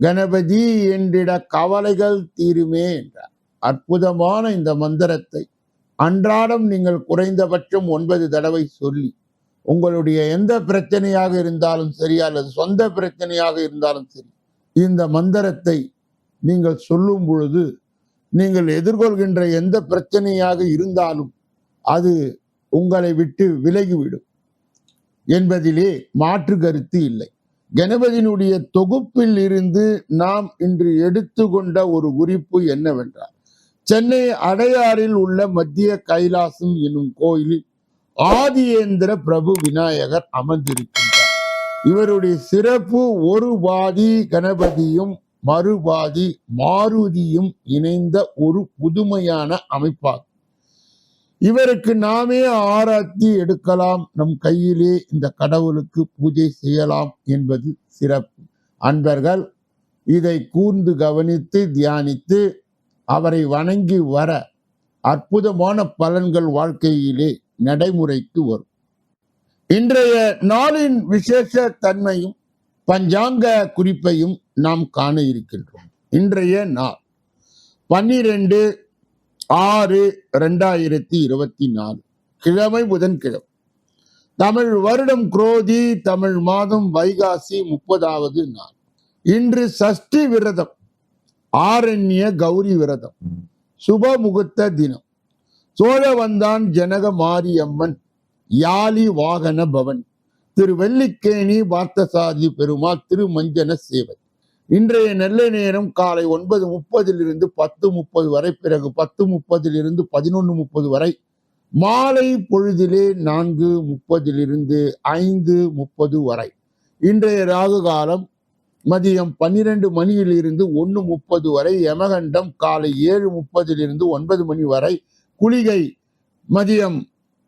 கணபதி என்றிட கவலைகள் தீருமே என்றார். அற்புதமான இந்த மந்திரத்தை அன்றாடம் நீங்கள் குறைந்தபட்சம் ஒன்பது தடவை சொல்லி உங்களுடைய எந்த பிரச்சனையாக இருந்தாலும் சரி அல்லது சொந்த பிரச்சனையாக இருந்தாலும் சரி இந்த மந்திரத்தை நீங்கள் சொல்லும் பொழுது நீங்கள் எதிர்கொள்கின்ற எந்த பிரச்சனையாக இருந்தாலும் அது உங்களை விட்டு விலகிவிடும் என்பதிலே மாற்று கருத்து இல்லை. கணபதியினுடைய தொகுப்பில் இருந்து நாம் இன்று எடுத்துக்கொண்ட ஒரு குறிப்பு என்னவென்றால் சென்னை அடையாறில் உள்ள மத்திய கைலாசம் எனும் கோயிலில் ஆதியேந்திர பிரபு விநாயகர் அமர்ந்திருக்கின்றார். இவருடைய சிறப்பு ஒரு பாதி கணபதியும் மறுபாதி மாருதியும் இணைந்த ஒரு புதுமையான அமைப்பாகும். இவருக்கு நாமே ஆராய்ச்சி எடுக்கலாம். நம் கையிலே இந்த கடவுளுக்கு பூஜை செய்யலாம் என்பது சிறப்பு. அன்பர்கள் இதை கூர்ந்து கவனித்து தியானித்து அவரை வணங்கி வர அற்புதமான பலன்கள் வாழ்க்கையிலே நடைமுறைக்கு வரும். இன்றைய நாளின் விசேஷ தன்மையும் பஞ்சாங்க குறிப்பையும் நாம் காண இருக்கின்றோம். இன்றைய நாள் பன்னிரண்டு ஆறு ரெண்டாயிரத்தி இருபத்தி நாலு. கிழமை புதன்கிழமை. தமிழ் வருடம் குரோதி தமிழ் மாதம் வைகாசி முப்பதாவது நாள். இன்று சஷ்டி விரதம் ஆரண்ய கௌரி விரதம் சுப முகூர்த்த தினம். சோழவந்தான் ஜனக மாரியம்மன் யாலி வாகன பவன் திரு வெள்ளிக்கேணி பார்த்தசாதி பெருமாள் திருமஞ்சன சேவை இன்றைய நெல்லை நேரம் காலை ஒன்பது முப்பதிலிருந்து பத்து முப்பது வரை பிறகு பத்து முப்பதிலிருந்து பதினொன்று முப்பது வரை மாலை பொழுதிலே நான்கு முப்பதிலிருந்து ஐந்து முப்பது வரை. இன்றைய ராகு காலம் மதியம் பன்னிரண்டு மணியிலிருந்து ஒன்று முப்பது வரை யமகண்டம் காலை ஏழு முப்பதிலிருந்து ஒன்பது மணி வரை குளிகை மதியம்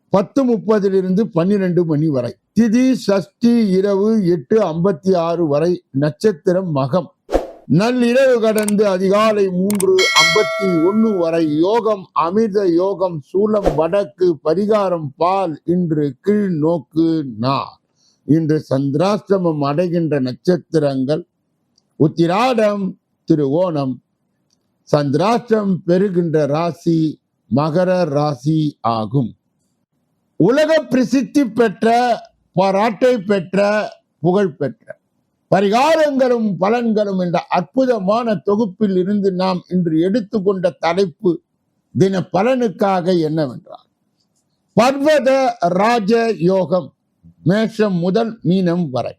பத்து முப்பதிலிருந்து பன்னிரண்டு மணி வரை. திதி சஷ்டி இரவு எட்டு ஐம்பத்தி ஆறு வரை நட்சத்திரம் மகம். நள்ளிரவு கடந்து அதிகாலை மூன்று ஐம்பத்தி ஒன்று வரை யோகம் அமிர்த யோகம் சூலம் வடக்கு பரிகாரம் பால் இன்று கீழ் நோக்கு நா இன்று சந்திராஷ்டமம் அடைகின்ற நட்சத்திரங்கள் உத்திராடம் திருவோணம் சந்திராஷ்டம் பெறுகின்ற ராசி மகர ராசி ஆகும். உலக பிரசித்தி பெற்ற பாராட்டை பெற்ற புகழ் பெற்ற. பரிகாரங்களும் பலன்களும் என்ற அற்புதமான தொகுப்பில் இருந்து நாம் இன்று எடுத்துக்கொண்ட தலைப்பு தின பலனுக்காக என்னவென்றால் பர்வத ராஜ யோகம் மேஷம் முதல் மீனம் வரை.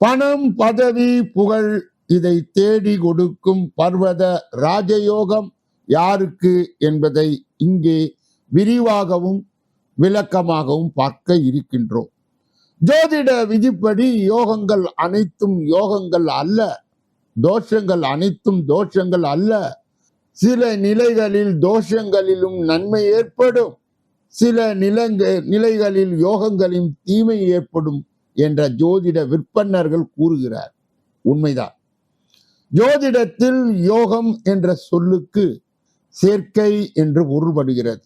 பணம் பதவி புகழ் இதை தேடி கொடுக்கும் பர்வத ராஜயோகம் யாருக்கு என்பதை இங்கே விரிவாகவும் விளக்கமாகவும் பார்க்க இருக்கின்றோம். ஜோதிட விதிப்படி யோகங்கள் அனைத்தும் யோகங்கள் அல்ல. தோஷங்கள் அனைத்தும் தோஷங்கள் அல்ல. சில நிலைகளில் தோஷங்களிலும் நன்மை ஏற்படும். சில நிலங்க நிலைகளில் யோகங்களின் தீமை ஏற்படும் என்ற ஜோதிட விற்பன்னர்கள் கூறுகிறார். உண்மைதான். ஜோதிடத்தில் யோகம் என்ற சொல்லுக்கு சேர்க்கை என்று பொருள்படுகிறது.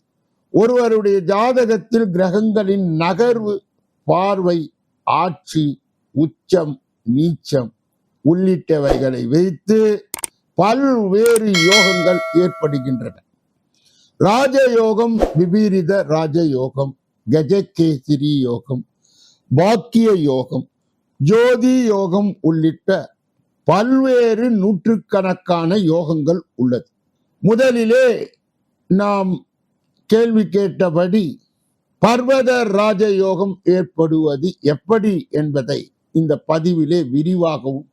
ஒருவருடைய ஜாதகத்தில் கிரகங்களின் நகர்வு பார்வை ஆட்சி உச்சம் நீச்சம் உள்ளிட்டவைகளை வைத்து பல்வேறு யோகங்கள் ஏற்படுகின்றன. ராஜயோகம் விபீரித ராஜயோகம் கஜகேசரி யோகம் பாக்கிய யோகம் ஜோதி யோகம் உள்ளிட்ட பல்வேறு நூற்றுக்கணக்கான யோகங்கள் உள்ளது. முதலிலே நாம் கேள்வி கேட்டபடி பர்வத ராஜயோகம் ஏற்படுவது எப்படி என்பதை இந்த பதிவிலே விரிவாகவும்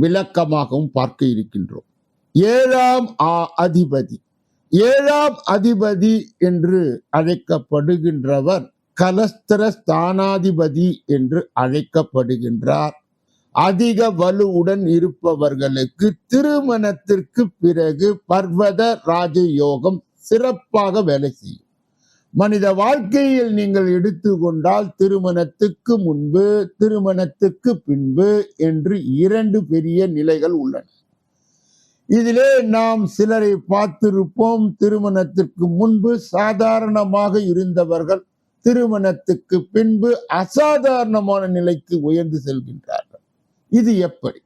விளக்கமாகவும் பார்க்க இருக்கின்றோம். ஏழாம் அதிபதி. ஏழாம் அதிபதி என்று அழைக்கப்படுகின்றவர் கலஸ்திர ஸ்தானாதிபதி என்று அழைக்கப்படுகின்றார். அதிக வலுவுடன் இருப்பவர்களுக்கு திருமணத்திற்கு பிறகு பர்வத ராஜயோகம் சிறப்பாக வேலை செய்யும். மனித வாழ்க்கையில் நீங்கள் எடுத்துக்கொண்டால் திருமணத்துக்கு முன்பு திருமணத்துக்கு பின்பு என்று இரண்டு பெரிய நிலைகள் உள்ளன. இதிலே நாம் சிலரை பார்த்திருப்போம். திருமணத்திற்கு முன்பு சாதாரணமாக இருந்தவர்கள் திருமணத்துக்கு பின்பு அசாதாரணமான நிலைக்கு உயர்ந்து செல்கின்றார்கள். இது எப்படி?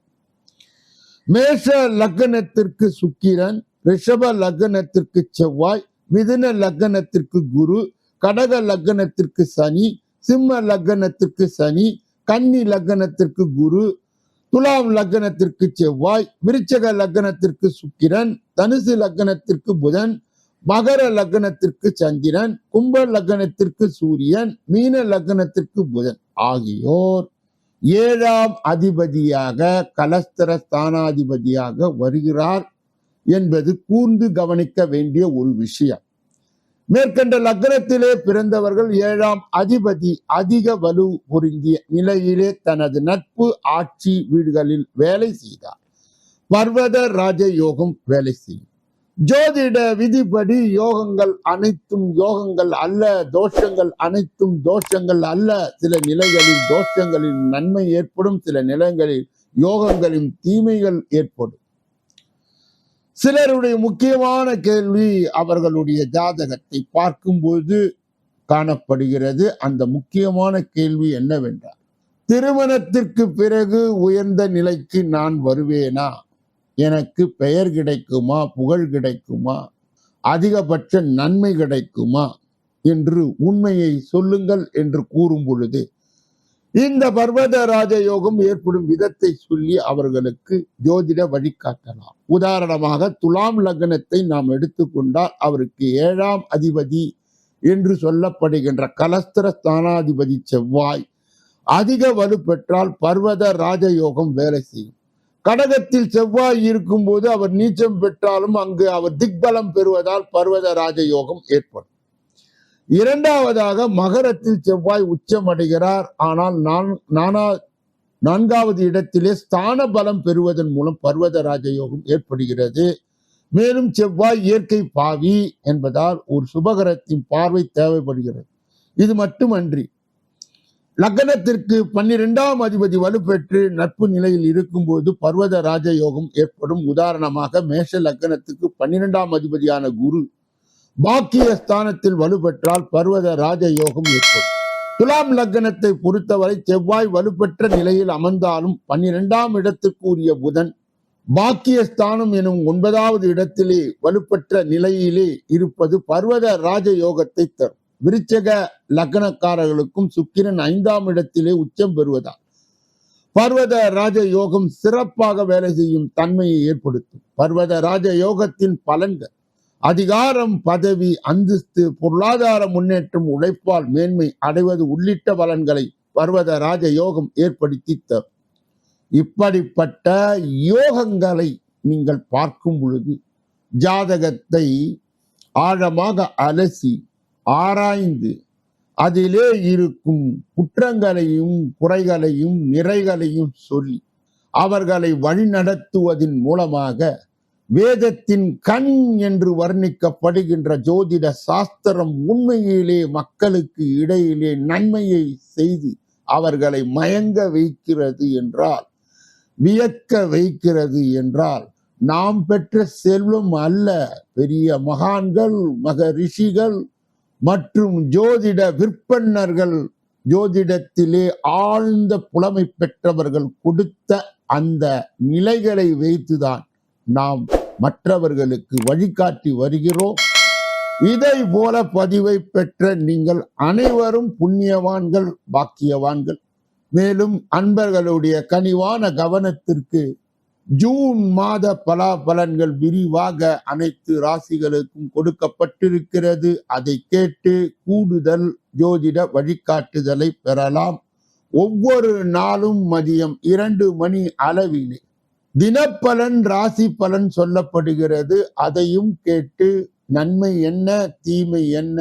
மேஷ லக்னத்திற்கு சுக்கிரன் ரிஷப லக்னத்திற்கு செவ்வாய் மிதுன லக்னத்திற்கு குரு கடக லக்னத்திற்கு சனி சிம்ம லக்னத்திற்கு சனி கன்னி லக்னத்திற்கு குரு துலாம் லக்னத்திற்கு செவ்வாய் விருச்சக லக்னத்திற்கு சுக்கிரன் தனுசு லக்னத்திற்கு புதன் மகர லக்னத்திற்கு சந்திரன் கும்ப லக்னத்திற்கு சூரியன் மீன லக்னத்திற்கு புதன் ஆகியோர் ஏழாம் அதிபதியாக கலஸ்தர ஸ்தானாதிபதியாக வருகிறார். என்பது கூர்ந்து கவனிக்க வேண்டிய ஒரு விஷயம். மேற்கண்ட லக்னத்திலே பிறந்தவர்கள் ஏழாம் அதிபதி அதிக வலு பொருந்திய நிலையிலே தனது நட்பு ஆட்சி வீடுகளில் வேலை செய்தார். பர்வத ராஜ யோகம் வேலை செய்யும். ஜோதிட விதிப்படி யோகங்கள் அனைத்தும் யோகங்கள் அல்ல தோஷங்கள் அனைத்தும் தோஷங்கள் அல்ல. சில நிலைகளில் தோஷங்களில் நன்மை ஏற்படும் சில நிலங்களில் யோகங்களின் தீமைகள் ஏற்படும். சிலருடைய முக்கியமான கேள்வி அவர்களுடைய ஜாதகத்தை பார்க்கும்போது காணப்படுகிறது. அந்த முக்கியமான கேள்வி என்னவென்றால் திருமணத்திற்கு பிறகு உயர்ந்த நிலைக்கு நான் வருவேனா? எனக்கு பெயர் கிடைக்குமா? புகழ் கிடைக்குமா? அதிகபட்ச நன்மை கிடைக்குமா? என்று உண்மையை சொல்லுங்கள் என்று கூறும் பொழுது இந்த பர்வத ராஜ யோகம் ஏற்படும் விதத்தை சொல்லி அவர்களுக்கு ஜோதிட வழிகாட்டலாம். உதாரணமாக துலாம் லக்னத்தை நாம் எடுத்துக்கொண்டால் அவருக்கு ஏழாம் அதிபதி என்று சொல்லப்படுகின்ற கலஸ்திர ஸ்தானாதிபதி செவ்வாய் அதிக வலுப்பெற்றால் பர்வத ராஜயோகம் வேலை செய்யும். கடகத்தில் செவ்வாய் இருக்கும்போது அவர் நீச்சம் பெற்றாலும் அங்கு அவர் திக்பலம் பெறுவதால் பர்வத ராஜயோகம் ஏற்படும். இரண்டாவதாக மகரத்தில் செவ்வாய் உச்சம் அடைகிறார் ஆனால் நான் நானா நான்காவது இடத்திலே ஸ்தான பலம் பெறுவதன் மூலம் பர்வத ராஜயோகம் ஏற்படுகிறது. மேலும் செவ்வாய் இயற்கை பாவி என்பதால் ஒரு சுபகரத்தின் பார்வை தேவைப்படுகிறது. இது மட்டுமன்றி லக்னத்திற்கு பன்னிரெண்டாம் அதிபதி வலுப்பெற்று நட்பு நிலையில் இருக்கும்போது பர்வத ராஜயோகம் ஏற்படும். உதாரணமாக மேஷ லக்னத்துக்கு பன்னிரெண்டாம் அதிபதியான குரு பாக்கிய ஸ்தானத்தில் வலுப்பெற்றால் பர்வத ராஜ யோகம் ஏற்படும். துலாம் லக்னத்தை பொறுத்தவரை செவ்வாய் வலுப்பெற்ற நிலையில் அமர்ந்தாலும் பன்னிரெண்டாம் இடத்துக்குரிய புதன் பாக்கியஸ்தானம் எனும் ஒன்பதாவது இடத்திலே வலுப்பெற்ற நிலையிலே இருப்பது பர்வத ராஜ யோகத்தை தரும். விருச்சக லக்னக்காரர்களுக்கும் சுக்கிரன் ஐந்தாம் இடத்திலே உச்சம் பெறுவதால் பர்வத ராஜ யோகம் சிறப்பாக வேலை செய்யும் தன்மையை ஏற்படுத்தும். பர்வத ராஜ யோகத்தின் பலன்கள் அதிகாரம் பதவி அந்தஸ்து பொருளாதார முன்னேற்றம் உழைப்பால் மேன்மை அடைவது உள்ளிட்ட பலன்களை பர்வத ராஜ யோகம் ஏற்படுத்தி தரும் இப்படிப்பட்ட யோகங்களை நீங்கள் பார்க்கும் பொழுது ஜாதகத்தை ஆழமாக அலசி ஆராய்ந்து அதிலே இருக்கும் குற்றங்களையும் குறைகளையும் நிறைகளையும் சொல்லி அவர்களை வழிநடத்துவதன் மூலமாக வேதத்தின் கண் என்று வர்ணிக்கப்படுகின்ற ஜோதிட சாஸ்திரம் உண்மையிலே மக்களுக்கு இடையிலே நன்மையை செய்து அவர்களை மயங்க வைக்கிறது என்றால் வியக்க வைக்கிறது என்றால் நாம் பெற்ற செல்வம் அல்ல. பெரிய மகான்கள் மகரிஷிகள் மற்றும் ஜோதிட விற்பன்னர்கள் ஜோதிடத்திலே ஆழ்ந்த புலமை பெற்றவர்கள் கொடுத்த அந்த நிலைகளை வைத்துதான் நாம் மற்றவர்களுக்கு வழிகாட்டி வருகிறோம். இதை போல பதிவை பெற்ற நீங்கள் அனைவரும் புண்ணியவான்கள் பாக்கியவான்கள். மேலும் அன்பர்களுடைய கனிவான கவனத்திற்கு ஜூன் மாத பலாபலன்கள் விரிவாக அனைத்து ராசிகளுக்கும் கொடுக்கப்பட்டிருக்கிறது. அதை கேட்டு கூடுதல் ஜோதிட வழிகாட்டுதலை பெறலாம். ஒவ்வொரு நாளும் மதியம் இரண்டு மணி அளவிலே தினப்பலன் ராசி பலன் சொல்லப்படுகிறது. அதையும் கேட்டு நன்மை என்ன தீமை என்ன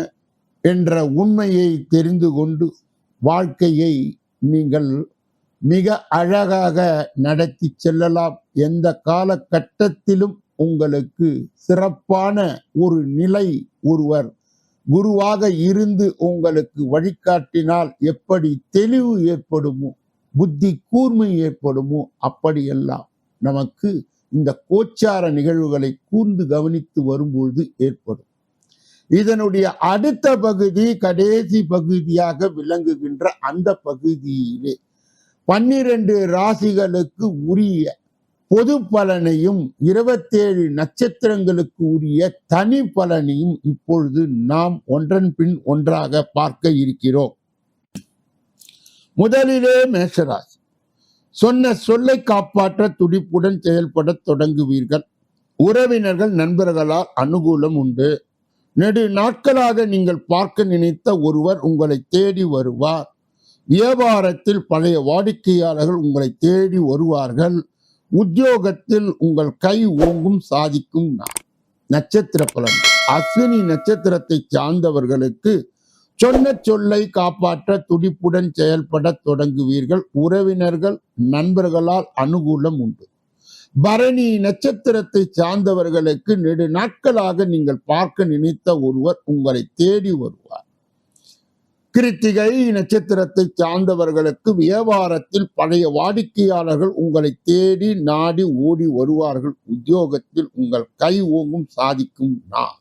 என்ற உண்மையை தெரிந்து கொண்டு வாழ்க்கையை நீங்கள் மிக அழகாக நடத்தி செல்லலாம். எந்த காலகட்டத்திலும் உங்களுக்கு சிறப்பான ஒரு நிலை ஒருவர் குருவாக இருந்து உங்களுக்கு வழிகாட்டினால் எப்படி தெளிவு ஏற்படுமோ புத்தி கூர்மை ஏற்படுமோ அப்படியெல்லாம். நமக்கு இந்த கோச்சார நிகழ்வுகளை கூர்ந்து கவனித்து வரும்பொழுது ஏற்படும். இதனுடைய அடுத்த பகுதி கடைசி பகுதியாக விளங்குகின்ற அந்த பகுதியிலே பன்னிரண்டு ராசிகளுக்கு உரிய பொது பலனையும் இருபத்தேழு நட்சத்திரங்களுக்கு உரிய தனி பலனையும் இப்பொழுது நாம் ஒன்றன் பின் ஒன்றாக பார்க்க இருக்கிறோம். முதலிலே மேஷராசி. சொன்ன சொல்லை காப்பாற்ற துடிப்புடன் செயல்பட தொடங்குவீர்கள். உறவினர்கள் நண்பர்களால் அனுகூலம் உண்டு. நெடு நாட்களாக நீங்கள் பார்க்க நினைத்த ஒருவர் உங்களை தேடி வருவார். வியாபாரத்தில் பழைய வாடிக்கையாளர்கள் உங்களை தேடி வருவார்கள். உத்தியோகத்தில் உங்கள் கை ஓங்கும் சாதிக்கும் நட்சத்திர பலன். அஸ்வினி நட்சத்திரத்தை சார்ந்தவர்களுக்கு சொன்ன சொல்லை காப்பாற்ற துடிப்புடன் செயல்பட தொடங்குவீர்கள். உறவினர்கள் நண்பர்களால் அனுகூலம் உண்டு. பரணி நட்சத்திரத்தை சார்ந்தவர்களுக்கு நெடு நாட்களாக நீங்கள் பார்க்க நினைத்த ஒருவர் உங்களை தேடி வருவார். கிருத்திகை நட்சத்திரத்தை சார்ந்தவர்களுக்கு வியாபாரத்தில் பழைய வாடிக்கையாளர்கள் உங்களை தேடி நாடி ஓடி வருவார்கள். உத்தியோகத்தில் உங்கள் கை ஓங்கும் சாதிக்கும் நான்.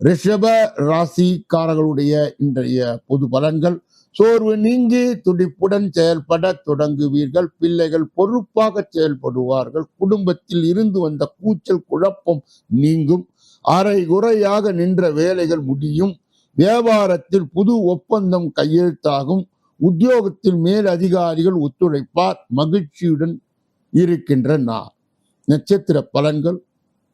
ரிஷப ராசிக்காரர்களுடைய இன்றைய பொது பலன்கள். சோர்வு நீங்கி துடிப்புடன் செயல்பட தொடங்குவீர்கள். பிள்ளைகள் பொறுப்பாக செயல்படுவார்கள். குடும்பத்தில் இருந்து வந்த கூச்சல் குழப்பம் நீங்கும். அரை குறையாக நின்ற வேலைகள் முடியும். வியாபாரத்தில் புது ஒப்பந்தம் கையெழுத்தாகும். உத்தியோகத்தில் மேல் அதிகாரிகள் ஒத்துழைப்பார். மகிழ்ச்சியுடன் இருக்கின்ற நான் நட்சத்திர பலன்கள்.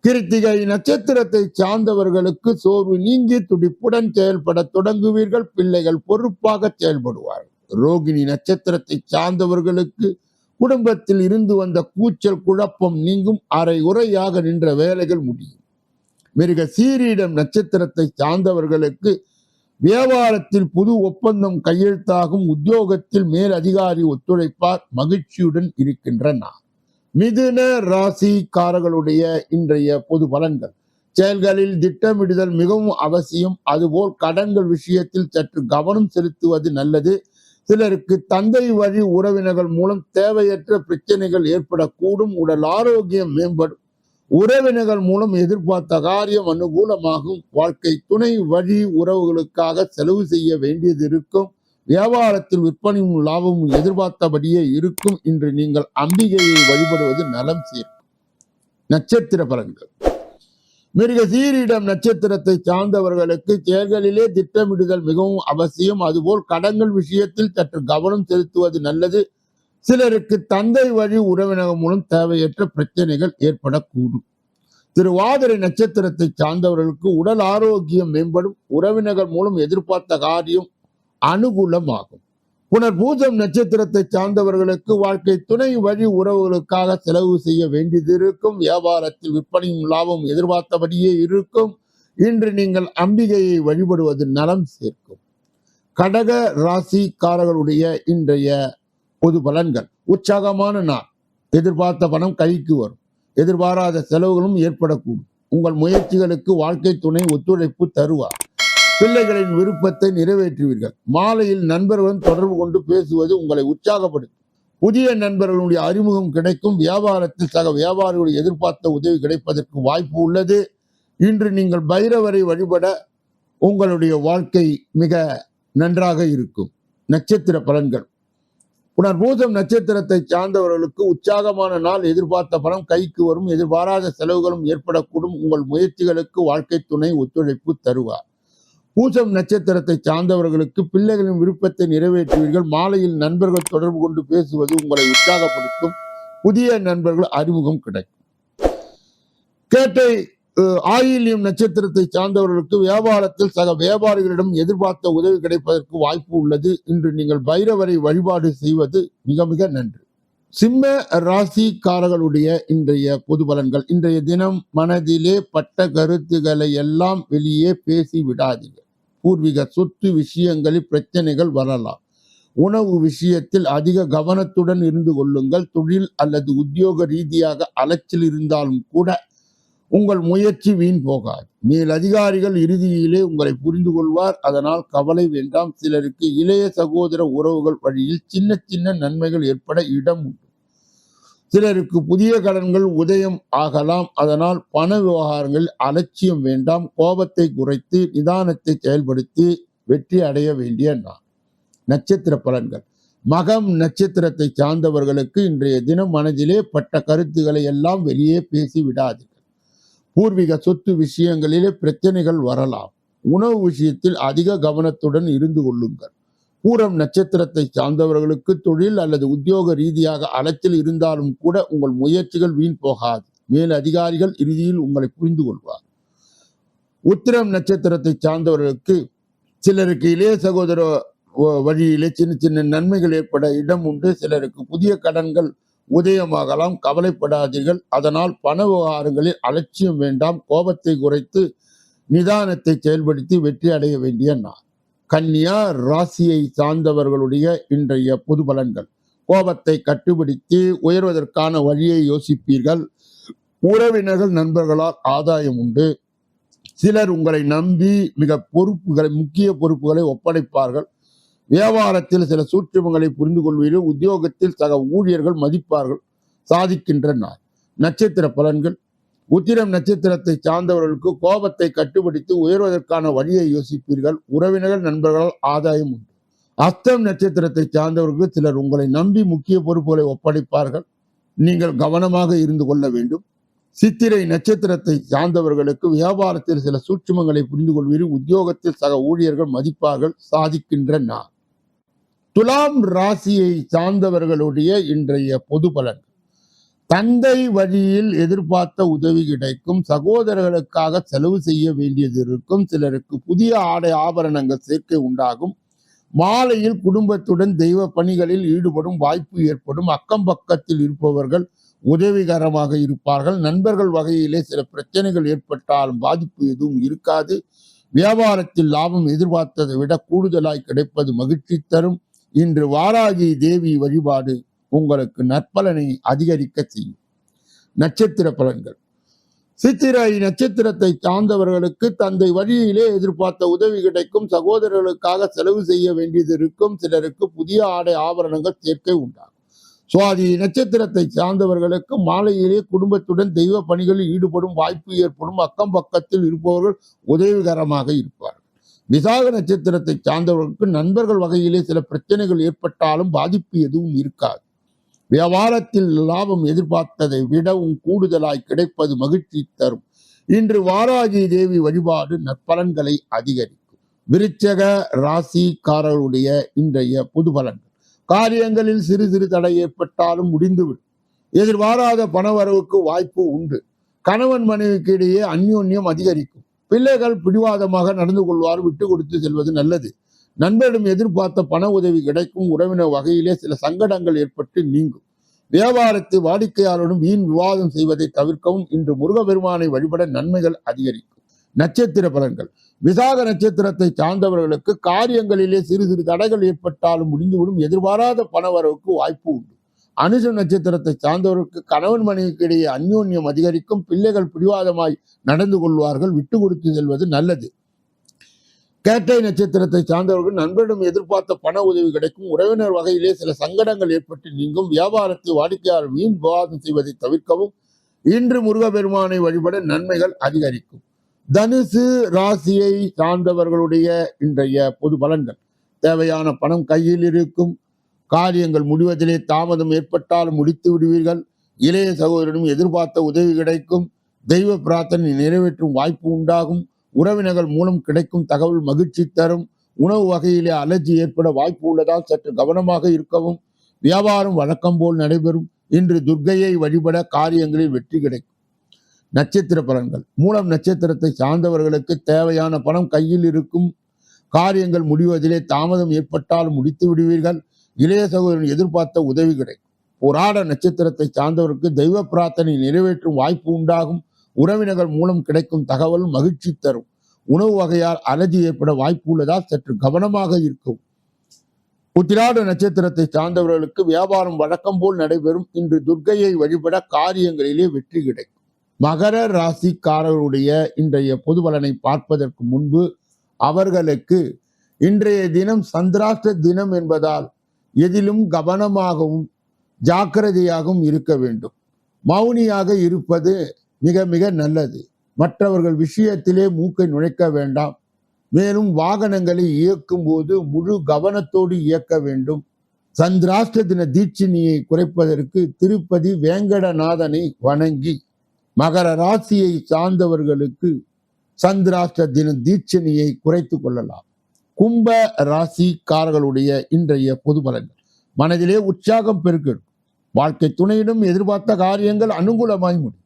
கிருத்திகை நட்சத்திரத்தை சார்ந்தவர்களுக்கு சோர்வு நீங்கி துடிப்புடன் செயல்பட தொடங்குவீர்கள். பிள்ளைகள் பொறுப்பாக செயல்படுவார்கள். ரோகிணி நட்சத்திரத்தை சார்ந்தவர்களுக்கு குடும்பத்தில் இருந்து வந்த கூச்சல் குழப்பம் நீங்கும் அரை உரையாக நின்ற வேலைகள் முடியும். மிருக சீரியிடம் நட்சத்திரத்தை சார்ந்தவர்களுக்கு வியாபாரத்தில் புது ஒப்பந்தம் கையெழுத்தாகும். உத்தியோகத்தில் மேல் அதிகாரி ஒத்துழைப்பார். மகிழ்ச்சியுடன் இருக்கின்ற நான் மிதுன ராசிக்காரர்களுடைய இன்றைய பொது பலன்கள். செயல்களில் திட்டமிடுதல் மிகவும் அவசியம். அதுபோல் கடன்கள் விஷயத்தில் சற்று கவனம் செலுத்துவது நல்லது. சிலருக்கு தந்தை வழி உறவினர்கள் மூலம் தேவையற்ற பிரச்சனைகள் ஏற்படக்கூடும். உடல் ஆரோக்கியம் மேம்படும். உறவினர்கள் மூலம் எதிர்பார்த்த காரியம் அனுகூலமாகும். வாழ்க்கை துணை வழி உறவுகளுக்காக செலவு செய்ய வேண்டியது இருக்கும். வியாபாரத்தில் விற்பனையும் லாபமும் எதிர்பார்த்தபடியே இருக்கும் இன்று நீங்கள் அம்பிகையை வழிபடுவது நலம் சேர்க்கும். நட்சத்திர பலன்கள். மிருக சீரிடம் நட்சத்திரத்தை சார்ந்தவர்களுக்கு செயல்களிலே திட்டமிடுதல் மிகவும் அவசியம். அதுபோல் கடன்கள் விஷயத்தில் சற்று கவனம் செலுத்துவது நல்லது. சிலருக்கு தந்தை வழி உறவினர்கள் மூலம் தேவையற்ற பிரச்சனைகள் ஏற்படக்கூடும். திருவாதிரை நட்சத்திரத்தை சார்ந்தவர்களுக்கு உடல் ஆரோக்கியம் மேம்படும். உறவினர்கள் மூலம் எதிர்பார்த்த காரியம் அனுகூலமாகும். புனர்பூஜம் நட்சத்திரத்தை சார்ந்தவர்களுக்கு வாழ்க்கை துணை வழி உறவுகளுக்காக செலவு செய்ய வேண்டியது இருக்கும். வியாபாரத்தில் விற்பனையும் லாபம் எதிர்பார்த்தபடியே இருக்கும். இன்று நீங்கள் அம்பிகையை வழிபடுவது நலம் சேர்க்கும். கடக ராசிக்காரர்களுடைய இன்றைய பொது பலன்கள். உற்சாகமான நாள். எதிர்பார்த்த பணம் கைக்கு வரும். எதிர்பாராத செலவுகளும் ஏற்படக்கூடும். உங்கள் முயற்சிகளுக்கு வாழ்க்கை துணை ஒத்துழைப்பு தருவார். பிள்ளைகளின் விருப்பத்தை நிறைவேற்றுவீர்கள். மாலையில் நண்பர்களுடன் தொடர்பு கொண்டு பேசுவது உங்களை உற்சாகப்படுத்தும். புதிய நண்பர்களுடைய அறிமுகம் கிடைக்கும். வியாபாரத்தில் சக வியாபாரிகளுடைய எதிர்பார்த்த உதவி கிடைப்பதற்கு வாய்ப்பு உள்ளது. இன்று நீங்கள் பைரவரை வழிபட உங்களுடைய வாழ்க்கை மிக நன்றாக இருக்கும். நட்சத்திர பலன்கள். புனர்பூசம் நட்சத்திரத்தை சார்ந்தவர்களுக்கு உற்சாகமான நாள். எதிர்பார்த்த பணம் கைக்கு வரும். எதிர்பாராத செலவுகளும் ஏற்படக்கூடும். உங்கள் முயற்சிகளுக்கு வாழ்க்கை துணை ஒத்துழைப்பு தருவார். பூசம் நட்சத்திரத்தை சார்ந்தவர்களுக்கு பிள்ளைகளின் விருப்பத்தை நிறைவேற்றுவீர்கள். மாலையில் நண்பர்கள் தொடர்பு கொண்டு பேசுவது உங்களை உற்சாகப்படுத்தும். புதிய நண்பர்கள் அறிமுகம் கிடைக்கும். கேட்டை அஹ், ஆயில்யம் நட்சத்திரத்தை சார்ந்தவர்களுக்கு வியாபாரத்தில் சக வியாபாரிகளிடம் எதிர்பார்த்த உதவி கிடைப்பதற்கு வாய்ப்பு உள்ளது. இன்று நீங்கள் பைரவரை வழிபாடு செய்வது மிக மிக நன்று. சிம்ம ராசிக்காரர்களுடைய இன்றைய பொது பலன்கள். இன்றைய தினம் மனதிலே பட்ட கருத்துக்களை எல்லாம் வெளியே பேசி விடாதீர்கள். பூர்வீக சொத்து விஷயங்களில் பிரச்சனைகள் வரலாம். உணவு விஷயத்தில் அதிக கவனத்துடன் இருந்து கொள்ளுங்கள். தொழில் அல்லது உத்தியோக ரீதியாக அலைச்சல் இருந்தாலும் கூட உங்கள் முயற்சி வீண் போகாது. மேல் அதிகாரிகள் இறுதியிலே உங்களை புரிந்து கொள்வார். அதனால் கவலை வேண்டாம். சிலருக்கு இளைய சகோதர உறவுகள் வழியில் சின்ன சின்ன நன்மைகள் ஏற்பட இடம் சிலருக்கு புதிய கடன்கள் உதயம் ஆகலாம். அதனால் பண விவகாரங்களில் அலட்சியம் வேண்டாம். கோபத்தை குறைத்து நிதானத்தை செயல்படுத்தி வெற்றி அடைய வேண்டிய நான் நட்சத்திர பலன்கள். மகம் நட்சத்திரத்தை சார்ந்தவர்களுக்கு இன்றைய தினம் மனதிலே பட்ட கருத்துக்களை எல்லாம் வெளியே பேசி விடாதீர்கள். பூர்வீக சொத்து விஷயங்களிலே பிரச்சனைகள் வரலாம். உணவு விஷயத்தில் அதிக கவனத்துடன் இருந்து கொள்ளுங்கள். பூரம் நட்சத்திரத்தை சார்ந்தவர்களுக்கு தொழில் அல்லது உத்தியோக ரீதியாக அலைச்சல் இருந்தாலும் கூட உங்கள் முயற்சிகள் வீண் போகாது. மேல் அதிகாரிகள் இறுதியில் உங்களை புரிந்து கொள்வார். உத்திரம் நட்சத்திரத்தை சார்ந்தவர்களுக்கு சிலருக்கு இளைய சகோதர வ- வழியிலே சின்ன சின்ன நன்மைகள் ஏற்பட இடம் உண்டு. சிலருக்கு புதிய கடன்கள் உதயமாகலாம். கவலைப்படாதீர்கள். அதனால் பண விவகாரங்களில் அலட்சியம் வேண்டாம். கோபத்தை குறைத்து நிதானத்தை செயல்படுத்தி வெற்றி அடைய வேண்டிய நான் கன்னியா ராசியை சார்ந்தவர்களுடைய இன்றைய பொது பலன்கள். கோபத்தை கட்டுப்பிடித்து உயர்வதற்கான வழியை யோசிப்பீர்கள். உறவினர்கள் நண்பர்களால் ஆதாயம் உண்டு. சிலர் உங்களை நம்பி மிக பொறுப்புகளை முக்கிய பொறுப்புகளை ஒப்படைப்பார்கள். வியாபாரத்தில் சில சூட்சுமங்களை புரிந்து கொள்வீர்கள் உத்தியோகத்தில் சக ஊழியர்கள் மதிப்பார்கள். சாதிக்கின்ற நாள் நட்சத்திர பலன்கள் உத்திரம் நட்சத்திரத்தை சார்ந்தவர்களுக்கு கோபத்தை கட்டுப்படுத்தி உயர்வதற்கான வழியை யோசிப்பீர்கள். உறவினர்கள் நண்பர்களால் ஆதாயம் உண்டு. அஸ்தம் நட்சத்திரத்தை சார்ந்தவர்களுக்கு சிலர் உங்களை நம்பி முக்கிய பொறுப்புகளை ஒப்படைப்பார்கள். நீங்கள் கவனமாக இருந்து கொள்ள வேண்டும். சித்திரை நட்சத்திரத்தை சார்ந்தவர்களுக்கு வியாபாரத்தில் சில சூட்சுமங்களை புரிந்து கொள்வீர்கள் உத்தியோகத்தில் சக ஊழியர்கள் மதிப்பார்கள். சாதிக்கின்ற நான் துலாம் ராசியை சார்ந்தவர்களுடைய இன்றைய பொது பலன். தந்தை வழியில் எதிர்பார்த்த உதவி கிடைக்கும். சகோதரர்களுக்காக செலவு செய்ய வேண்டியது இருக்கும். சிலருக்கு புதிய ஆடை ஆபரணங்கள் சேர்க்கை உண்டாகும். மாலையில் குடும்பத்துடன் தெய்வ பணிகளில் ஈடுபடும் வாய்ப்பு ஏற்படும். அக்கம் பக்கத்தில் இருப்பவர்கள் உதவிகரமாக இருப்பார்கள். நண்பர்கள் வகையிலே சில பிரச்சனைகள் ஏற்பட்டாலும் பாதிப்பு எதுவும் இருக்காது. வியாபாரத்தில் லாபம் எதிர்பார்த்ததை விட கூடுதலாய் கிடைப்பது மகிழ்ச்சி தரும். இன்று வாராகி தேவி வழிபாடு உங்களுக்கு நற்பலனை அதிகரிக்க செய்யும். நட்சத்திர பலன்கள். சித்திரை நட்சத்திரத்தை சார்ந்தவர்களுக்கு தந்தை வழியிலே எதிர்பார்த்த உதவி கிடைக்கும். சகோதரர்களுக்காக செலவு செய்ய வேண்டியது இருக்கும். சிலருக்கு புதிய ஆடை ஆபரணங்கள் சேர்க்கை உண்டாகும். சுவாதி நட்சத்திரத்தை சார்ந்தவர்களுக்கு மாலையிலே குடும்பத்துடன் தெய்வ பணிகளில் ஈடுபடும் வாய்ப்பு ஏற்படும். அக்கம் பக்கத்தில் இருப்பவர்கள் உதவிகரமாக இருப்பார்கள். விசாக நட்சத்திரத்தை சார்ந்தவர்களுக்கு நண்பர்கள் வகையிலே சில பிரச்சனைகள் ஏற்பட்டாலும் பாதிப்பு எதுவும் இருக்காது. வியாபாரத்தில் லாபம் எதிர்பார்த்ததை விடவும் கூடுதலாய் கிடைப்பது மகிழ்ச்சி தரும். இன்று வாராகி தேவி வழிபாடு நற்பலன்களை அதிகரிக்கும். விருச்சக ராசிக்காரருடைய இன்றைய புது பலன்கள். காரியங்களில் சிறு சிறு தடை ஏற்பட்டாலும் முடிந்துவிடும். எதிர்பாராத பணவரவுக்கு வாய்ப்பு உண்டு. கணவன் மனைவிக்கு இடையே அந்யோன்யம் அதிகரிக்கும். பிள்ளைகள் பிடிவாதமாக நடந்து கொள்வார் விட்டு கொடுத்து செல்வது நல்லது. நண்பரிடம் எதிர்பார்த்த பண உதவி கிடைக்கும். உறவினர் வகையிலே சில சங்கடங்கள் ஏற்பட்டு நீங்கும். வியாபாரத்தை வாடிக்கையாளருடன் வீண் விவாதம் செய்வதை தவிர்க்கவும் இன்று முருகபெருமானை வழிபட நன்மைகள் அதிகரிக்கும். நட்சத்திர பலன்கள். விசாக நட்சத்திரத்தை சார்ந்தவர்களுக்கு காரியங்களிலே சிறு சிறு தடைகள் ஏற்பட்டாலும் முடிந்துவிடும். எதிர்பாராத பணவரவுக்கு வாய்ப்பு உண்டு. அனுச நட்சத்திரத்தை சார்ந்தவர்களுக்கு கணவன் மனைவிக்கு இடையே அந்யோன்யம் அதிகரிக்கும். பிள்ளைகள் பிடிவாதமாய் நடந்து கொள்வார்கள். விட்டு கொடுத்து செல்வது நல்லது. கேட்டை நட்சத்திரத்தை சார்ந்தவர்கள் நண்பரிடம் எதிர்பார்த்த பண உதவி கிடைக்கும். உறவினர் வகையிலே சில சங்கடங்கள் ஏற்பட்டு நீங்கும். வியாபாரத்தை வாடிக்கையாளர் வீண் விவாதம் செய்வதை தவிர்க்கவும் இன்று முருகபெருமானை வழிபட நன்மைகள் அதிகரிக்கும். தனுசு ராசியை சார்ந்தவர்களுடைய இன்றைய பொது பலன்கள். தேவையான பணம் கையில் இருக்கும். காரியங்கள் முடிவதிலே தாமதம் ஏற்பட்டால் முடித்து விடுவீர்கள். இளைய சகோதரனும் எதிர்பார்த்த உதவி கிடைக்கும். தெய்வ பிரார்த்தனை நிறைவேற்றும் வாய்ப்பு உண்டாகும். உறவினர்கள் மூலம் கிடைக்கும் தகவல் மகிழ்ச்சி தரும். உணவு வகையிலே அலர்ஜி ஏற்பட வாய்ப்பு உள்ளதால் சற்று கவனமாக இருக்கவும் வியாபாரம் வழக்கம் போல் நடைபெறும். இன்று துர்க்கையை வழிபட காரியங்களில் வெற்றி கிடைக்கும். நட்சத்திர பலன்கள். மூலம் நட்சத்திரத்தை சார்ந்தவர்களுக்கு தேவையான பணம் கையில் இருக்கும். காரியங்கள் முடிவதிலே தாமதம் ஏற்பட்டால் முடித்து விடுவீர்கள். இளைய சகோதரன் எதிர்பார்த்த உதவி கிடைக்கும். போராட நட்சத்திரத்தை சார்ந்தவருக்கு தெய்வ பிரார்த்தனை நிறைவேற்றும் வாய்ப்பு உண்டாகும். உறவினர்கள் மூலம் கிடைக்கும் தகவல் மகிழ்ச்சி தரும். உணவு வகையால் அலர்ஜி ஏற்பட வாய்ப்பு உள்ளதால் சற்று கவனமாக இருக்கும். உத்திராட நட்சத்திரத்தை சார்ந்தவர்களுக்கு வியாபாரம் வழக்கம் போல் நடைபெறும். இன்று துர்க்கையை வழிபட காரியங்களிலே வெற்றி கிடைக்கும். மகர ராசிக்காரருடைய இன்றைய பொது பலனை பார்ப்பதற்கு முன்பு அவர்களுக்கு இன்றைய தினம் சந்திராஷ்ட தினம் என்பதால் எதிலும் கவனமாகவும் ஜாக்கிரதையாகவும் இருக்க வேண்டும். மௌனியாக இருப்பது மிக மிக நல்லது. மற்றவர்கள் விஷயத்திலே மூக்கை நுழைக்க வேண்டாம். மேலும் வாகனங்களை இயக்கும் போது முழு கவனத்தோடு இயக்க வேண்டும். சந்திராஷ்ட தின தீட்சினியை குறைப்பதற்கு திருப்பதி வேங்கடநாதனை வணங்கி மகர ராசியை சார்ந்தவர்களுக்கு சந்திராஷ்ட தின தீட்சணியை குறைத்து கொள்ளலாம். கும்ப ராசிக்காரர்களுடைய இன்றைய பொது பலன்கள். மனதிலே உற்சாகம் பெருக்கெடுக்கும் வாழ்க்கை துணையிடம் எதிர்பார்த்த காரியங்கள் அனுகூலமாய் முடியும்.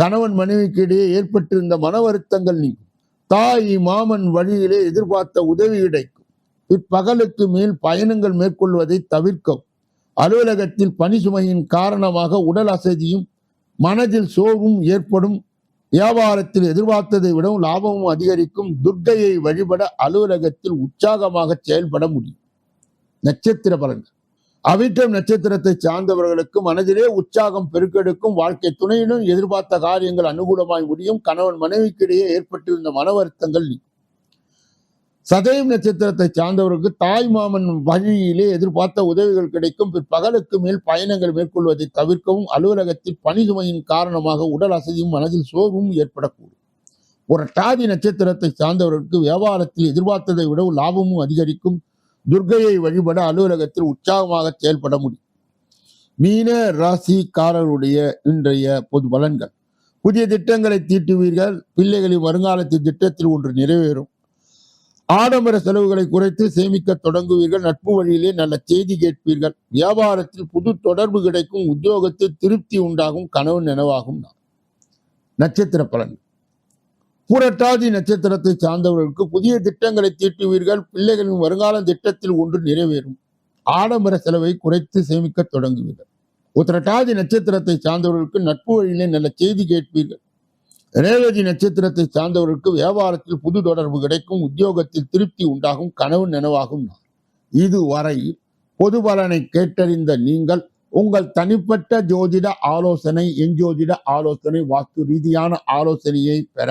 கணவன் மனைவிக்கு இடையே ஏற்பட்டிருந்த மன வருத்தங்கள் நீங்கும். தாய் மாமன் வழியிலே எதிர்பார்த்த உதவி கிடைக்கும். பிற்பகலுக்கு மேல் பயணங்கள் மேற்கொள்வதை தவிர்க்கவும். அலுவலகத்தில் பணி சுமையின் காரணமாக உடல் அசதியும் மனதில் சோர்வும் ஏற்படும். வியாபாரத்தில் எதிர்பார்த்ததை விடவும் லாபமும் அதிகரிக்கும். துர்க்கையை வழிபட அலுவலகத்தில் உற்சாகமாக செயல்பட முடியும். நட்சத்திர பலன்கள். அவிட்டம் நட்சத்திரத்தை சார்ந்தவர்களுக்கு மனதிலே உற்சாகம் பெருக்கெடுக்கும் வாழ்க்கை துணையிலும் எதிர்பார்த்த காரியங்கள் அனுகூலமாய் முடியும். கணவன் மனைவிக்கிடையே ஏற்பட்டிருந்த மன வருத்தங்கள் சதயம் நட்சத்திரத்தை சார்ந்தவர்களுக்கு தாய் மாமன் வழியிலே எதிர்பார்த்த உதவிகள் கிடைக்கும். பிற்பகலுக்கு மேல் பயணங்கள் மேற்கொள்வதை தவிர்க்கவும் அலுவலகத்தில் பணி சுமையின் காரணமாக உடல் அசதியும் மனதில் சோர்வும் ஏற்படக்கூடும். ஒரு டாதி நட்சத்திரத்தை சார்ந்தவர்களுக்கு வியாபாரத்தில் எதிர்பார்த்ததை விட லாபமும் அதிகரிக்கும். துர்கையை வழிபட அலுவலகத்தில் உற்சாகமாக செயல்பட முடியும். மீன ராசிக்காரருடைய இன்றைய பொது பலன்கள். புதிய திட்டங்களை தீட்டுவீர்கள். பிள்ளைகளின் வருங்காலத்தின் திட்டத்தில் ஒன்று நிறைவேறும். ஆடம்பர செலவுகளை குறைத்து சேமிக்க தொடங்குவீர்கள். நட்பு வழியிலே நல்ல செய்தி கேட்பீர்கள். வியாபாரத்தில் புது தொடர்பு கிடைக்கும். உத்தியோகத்தில் திருப்தி உண்டாகும். கனவு நினைவாகும். நட்சத்திர பலன்கள். பூரட்டாதி நட்சத்திரத்தை சார்ந்தவர்களுக்கு புதிய திட்டங்களை தீட்டுவீர்கள். பிள்ளைகளின் வருங்கால திட்டத்தில் ஒன்று நிறைவேறும். ஆடம்பர செலவை குறைத்து சேமிக்க தொடங்குவீர்கள். உத்திரட்டாதி நட்சத்திரத்தை சார்ந்தவர்களுக்கு நட்பு வழியிலே நல்ல செய்தி கேட்பீர்கள். ரேவதி நட்சத்திரத்தை சார்ந்தவர்களுக்கு வியாபாரத்தில் புது தொடர்பு கிடைக்கும். உத்தியோகத்தில் திருப்தி உண்டாகும். கனவு நினைவாகும். இதுவரை பொது பலனை கேட்டறிந்த நீங்கள் உங்கள் தனிப்பட்ட ஜோதிட ஆலோசனை எஞ்சோதிட ஆலோசனை வாக்கு ரீதியான ஆலோசனையை பெற